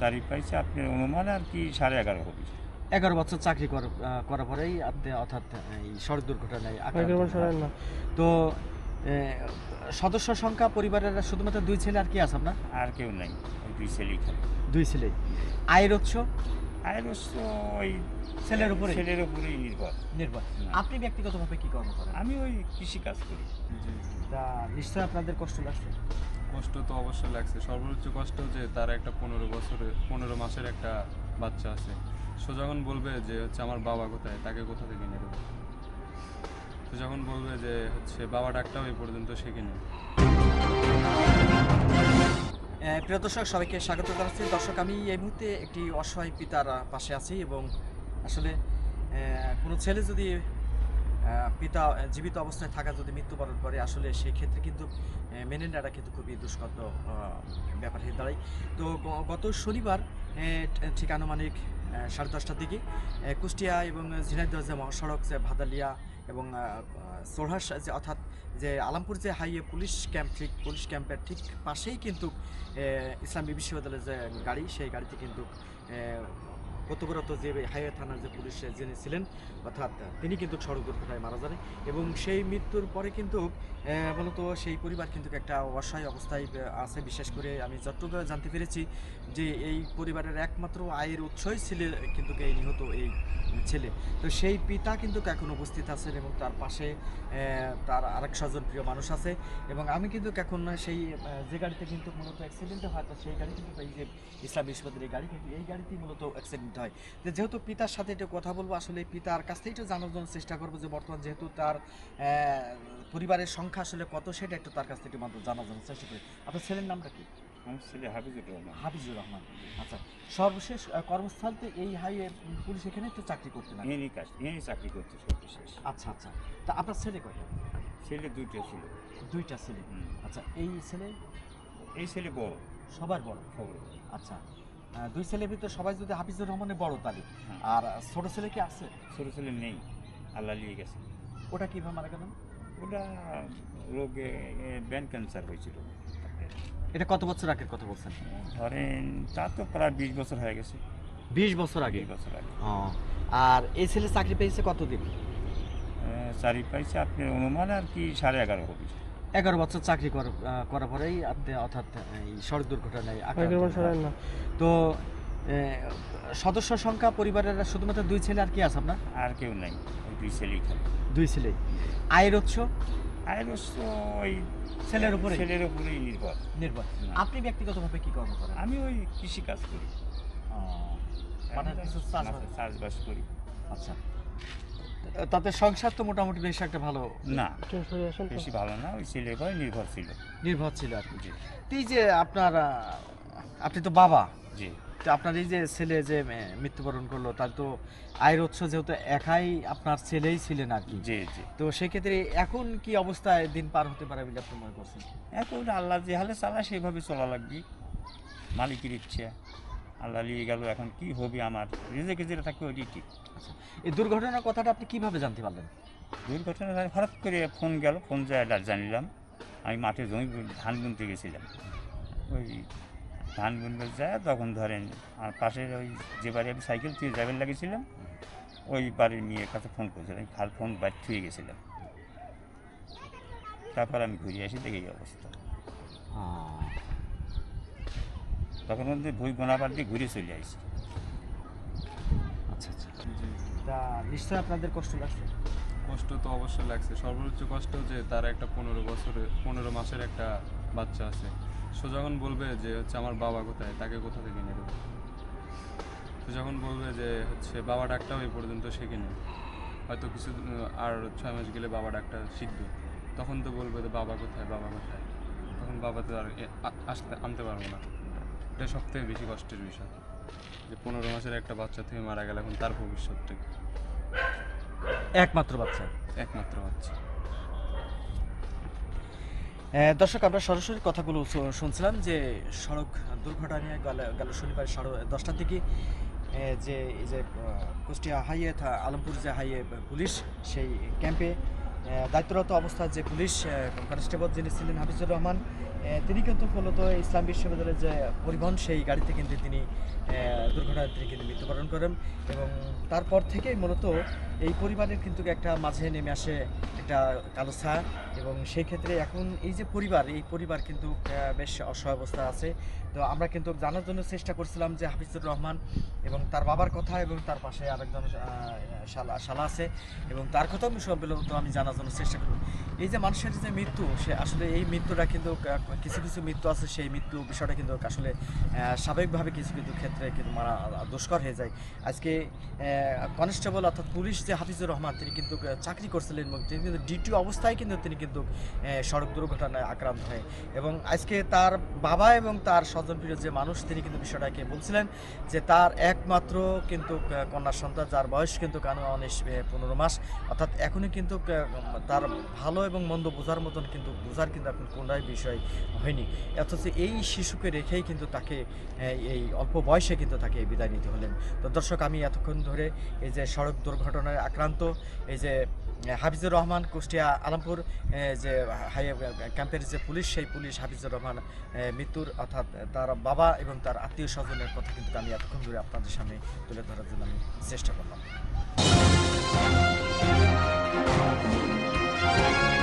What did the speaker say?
চারি পাইছে আপনার অনুমান আর কি সাড়ে এগারো হবে। এগারো বছর চাকরি কর- করার পরেই আপনি অর্থাৎ এই সড়ক দুর্ঘটনায় তো সদস্য সংখ্যা পরিবারের শুধুমাত্র দুই ছেলে আর কি আছে আপনার? আর কেউ নাই ওই দুই ছেলেই খালি দুই ছেলে আয়ের উৎস? আয়ের উৎস ওই ছেলের উপরে ছেলের উপরেই নির্ভর। নির্ভর। আপনি ব্যক্তিগতভাবে কি কর্ম করেন? আমি ওই কৃষি কাজ করি। তা নিশ্চয়ই আপনাদের কষ্ট লাগছে। কষ্ট তো অবশ্যই লাগছে। সর্বোচ্চ কষ্ট যে তার একটা পনেরো বছরের পনেরো মাসের একটা বাচ্চা আছে। সে যখন বলবে যে হচ্ছে আমার বাবা কোথায়, তাকে কোথা থেকে এনে দেবো? সে যখন বলবে যে হচ্ছে বাবা ডাকটাও এই পর্যন্ত শেখেনি প্রিয় দর্শক, সবাইকে স্বাগত জানাচ্ছি। দর্শক, আমি এই মুহূর্তে একটি অসহায় পিতার পাশে আছি এবং আসলে কোনো ছেলে যদি পিতা জীবিত অবস্থায় থাকা যদি মৃত্যুবরণ করে আসলে সেই ক্ষেত্রে কিন্তু মেনে নেওয়াটা কিন্তু খুবই দুষ্কর ব্যাপার হয়ে দাঁড়ায়। তো গত শনিবার ঠিক আনুমানিক সাড়ে দশটার দিকে কুষ্টিয়া এবং ঝিনাইদহ যে মহাসড়ক যে ভাদালিয়া এবং আহ, সোরহাস যে অর্থাৎ যে আলামপুর যে হাইওয়ে পুলিশ ক্যাম্প ঠিক পুলিশ ক্যাম্পের ঠিক পাশেই কিন্তু ইসলামী বিশ্ববিদ্যালয়ের যে গাড়ি সেই গাড়িতে কিন্তু কর্তব্যরত যে হাইওয়ে থানার যে পুলিশ যিনি ছিলেন, অর্থাৎ তিনি কিন্তু সড়ক দুর্ঘটনায় মারা যান। এবং সেই মৃত্যুর পরে কিন্তু মূলত সেই পরিবার কিন্তু একটা অসহায় অবস্থায় আছে। বিশেষ করে আমি যতটুকু জানতে পেরেছি যে এই পরিবারের একমাত্র আয়ের উৎসই ছিল, কিন্তু এই নিহত এই ছেলে। তো সেই পিতা কিন্তু এখন উপস্থিত আছেন এবং তার পাশে তার আরেক স্বজন প্রিয় মানুষ আছে। এবং আমি কিন্তু এখন সেই যে গাড়িতে কিন্তু মূলত অ্যাক্সিডেন্ট হয় সেই গাড়ি কিন্তু এই যে ইসলাম বিশ্ববিদ্যালয়ের গাড়ি কিন্তু, এই গাড়িতেই মূলত অ্যাক্সিডেন্ট হয়। তো যেহেতু পিতার সাথে একটু কথা বলব আসলে পিতার কাছ থেকে একটু জানার জন্য চেষ্টা করব যে বর্তমান যেহেতু তার পরিবারের সংখ্যা আসলে কত সেটা একটু তার কাছ থেকে মাত্র জানার জন্য চেষ্টা করি। আপনার ছেলের নামটা কি? আমার ছেলে হাফিজুর রহমান। হাফিজুর রহমান। আচ্ছা সর্বশেষ এই হাইওয়ে পুলিশ এখানে চাকরি করতে না? কাজ চাকরি করতে সর্বশেষ। আচ্ছা আচ্ছা। তা আপনার ছেলে কয়টা? ছেলে দুইটা ছিল। দুইটা ছেলে। আচ্ছা এই ছেলে? এই ছেলে বড়। সবার বড়? খবর আচ্ছা। দুই ছেলের ভিতরে সবাই যদি হাফিজুর রহমানের বড় তালি হ্যাঁ। আর ছোট ছেলে কি আছে? ছোট ছেলে নেই আল্লাহ লিয়ে গেছে। ওটা কীভাবে মারা গেল? ওটা রোগে ব্যান ক্যান্সার হয়েছিল। এটা কত বছর আগের কথা বলছেন? ধরেন তা তো প্রায় বিশ বছর হয়ে গেছে। বিশ বছর আগে? বছর আগে। আর এই ছেলে চাকরি পেয়েছে কতদিন? চারি পাইছে আপনি অনুমান আর কি সাড়ে এগারো হবে। এগারো বছর চাকরি করার পরেই আপনি অর্থাৎ এই সড়ক দুর্ঘটনায় তো সদস্য সংখ্যা পরিবারের শুধুমাত্র দুই ছেলে আর কি আছে আপনার? আর কেউ নাই ওই দুই ছেলেই খালি। দুই ছেলে। আয়ের উৎস? আয়ের উৎস ওই ছেলের উপরে ছেলের উপরেই নির্ভর। নির্ভর। আপনি ব্যক্তিগতভাবে কি কর্ম করেন? আমি ওই কৃষি কাজ করি মানে কিছু চাষবাস? চাষবাস করি। আচ্ছা। তাতে সংসার তো মোটামুটি বেশ একটা ভালো না বেশি ভালো না ওই ছেলে করে নির্ভর ছিল। নির্ভর ছিল আর কি। এই যে আপনার আপনি তো বাবা। জি। তো আপনার এই যে ছেলে যে মৃত্যুবরণ করল তার তো আয়ের উৎস যেহেতু একাই আপনার ছেলেই ছিলেন আর কি। জি জি। তো সেক্ষেত্রে এখন কি অবস্থায় দিন পার হতে পারে বলে আপনি মনে করছেন? এখন আল্লাহ যে হালে চালা সেভাবে চলা লাগবে। মালিকের ইচ্ছে। আল্লাহ নিয়ে গেল এখন কি হবে আমার? রেজেকে যেটা থাকবে ওইটাই ঠিক। এই দুর্ঘটনার কথাটা আপনি কীভাবে জানতে পারলেন? দুর্ঘটনা হঠাৎ করে ফোন গেল ফোন যায় জানিলাম আমি মাঠে জমি ধান বুনতে গেছিলাম। ওই ধান বুনতে যায় তখন ধরেন আর পাশের ওই যে বাড়ি আমি সাইকেল তুলে যাবেন লাগিয়েছিলাম ওই বাড়ির মেয়ের কাছে ফোন করেছিলাম। খাল ফোন বাড়ি থুয়ে গেছিলাম। তারপর আমি ঘুরে আসি দেখি এই অবস্থা। তখন ওদের বই গোনাবার দিয়ে ঘুরে চলে আসি আচ্ছা আচ্ছা। তা নিশ্চয়ই আপনাদের কষ্ট লাগছে? কষ্ট তো অবশ্যই লাগছে। সর্বোচ্চ কষ্ট যে তার একটা পনেরো বছরের পনেরো মাসের একটা বাচ্চা আছে। সে যখন বলবে যে হচ্ছে আমার বাবা কোথায় তাকে কোথা থেকে দেবো? সে যখন বলবে যে হচ্ছে বাবা ডাকটাও এই পর্যন্ত শেখেনি হয়তো কিছু আর ছয় মাস গেলে বাবা ডাকটা শিখবে। তখন তো বলবে যে বাবা কোথায় বাবা কোথায়? তখন বাবা তো আর আসতে আনতে পারব না। এটা সব থেকে বেশি কষ্টের বিষয়। যে পনেরো মাসের একটা বাচ্চা থেকে মারা গেল এখন তার ভবিষ্যৎটা কি? একমাত্র বাচ্চা। একমাত্র বাচ্চা। দর্শক আমরা সরাসরি কথাগুলো শুনছিলাম যে সড়ক দুর্ঘটনা নিয়ে গেল শনিবার সাড়ে দশটার দিকে। যে এই যে কুষ্টিয়া হাইয়ে আলমপুর যে হাইয়ে পুলিশ সেই ক্যাম্পে দায়িত্বরত অবস্থায় যে পুলিশ কনস্টেবল যিনি ছিলেন হাফিজুর রহমান তিনি কিন্তু মূলত ইসলাম বিশ্ববিদ্যালয়ের যে পরিবহন, সেই গাড়িতে কিন্তু তিনি দুর্ঘটনায় তিনি কিন্তু মৃত্যুবরণ করেন এবং তারপর থেকেই মূলত এই পরিবারের কিন্তু একটা মাঝে নেমে আসে একটা কালো এবং সেই ক্ষেত্রে এখন এই যে পরিবার, এই পরিবার কিন্তু বেশ অসহায় অবস্থা আছে। তো আমরা কিন্তু জানার জন্য চেষ্টা করছিলাম যে হাফিজুর রহমান এবং তার বাবার কথা এবং তার পাশে আরেকজন শালা শালা আছে এবং তার কথাও সম্মিলিত আমি জানার জন্য চেষ্টা করব এই যে মানুষের যে মৃত্যু, সে আসলে এই মৃত্যুটা কিন্তু কিছু কিছু মৃত্যু আছে, সেই মৃত্যু বিষয়টা কিন্তু আসলে স্বাভাবিকভাবে কিছু কিছু ক্ষেত্রে কিন্তু মারা, দুষ্কর হয়ে যায়। আজকে কনস্টেবল অর্থাৎ পুলিশ যে হাফিজুর রহমান, তিনি কিন্তু চাকরি করছিলেন এবং তিনি কিন্তু ডিউটি অবস্থায় কিন্তু তিনি কিন্তু সড়ক দুর্ঘটনায় আক্রান্ত হয়। এবং আজকে তার বাবা এবং তার স্বজনপ্রিয় যে মানুষ, তিনি কিন্তু বিষয়টাকে বলছিলেন যে তার একমাত্র কিন্তু কন্যা সন্তান, যার বয়স কিন্তু কানু অনেক পনেরো মাস। অর্থাৎ এখনই কিন্তু তার ভালো এবং মন্দ বোঝার মতন কিন্তু বোঝার কিন্তু এখন কোনটাই বিষয় হয়নি। অথচ এই শিশুকে রেখেই কিন্তু তাকে এই অল্প বয়সে কিন্তু তাকে বিদায় নিতে হলেন। তো দর্শক, আমি এতক্ষণ ধরে এই যে সড়ক দুর্ঘটনায় আক্রান্ত, এই যে হাফিজুর রহমান কুষ্টিয়া আলমপুর যে হাই ক্যাম্পের যে পুলিশ, সেই পুলিশ হাফিজুর রহমান মৃত্যুর অর্থাৎ তার বাবা এবং তার আত্মীয় স্বজনের কথা কিন্তু আমি এতক্ষণ ধরে আপনাদের সামনে তুলে ধরার জন্য আমি চেষ্টা করলাম। はあ。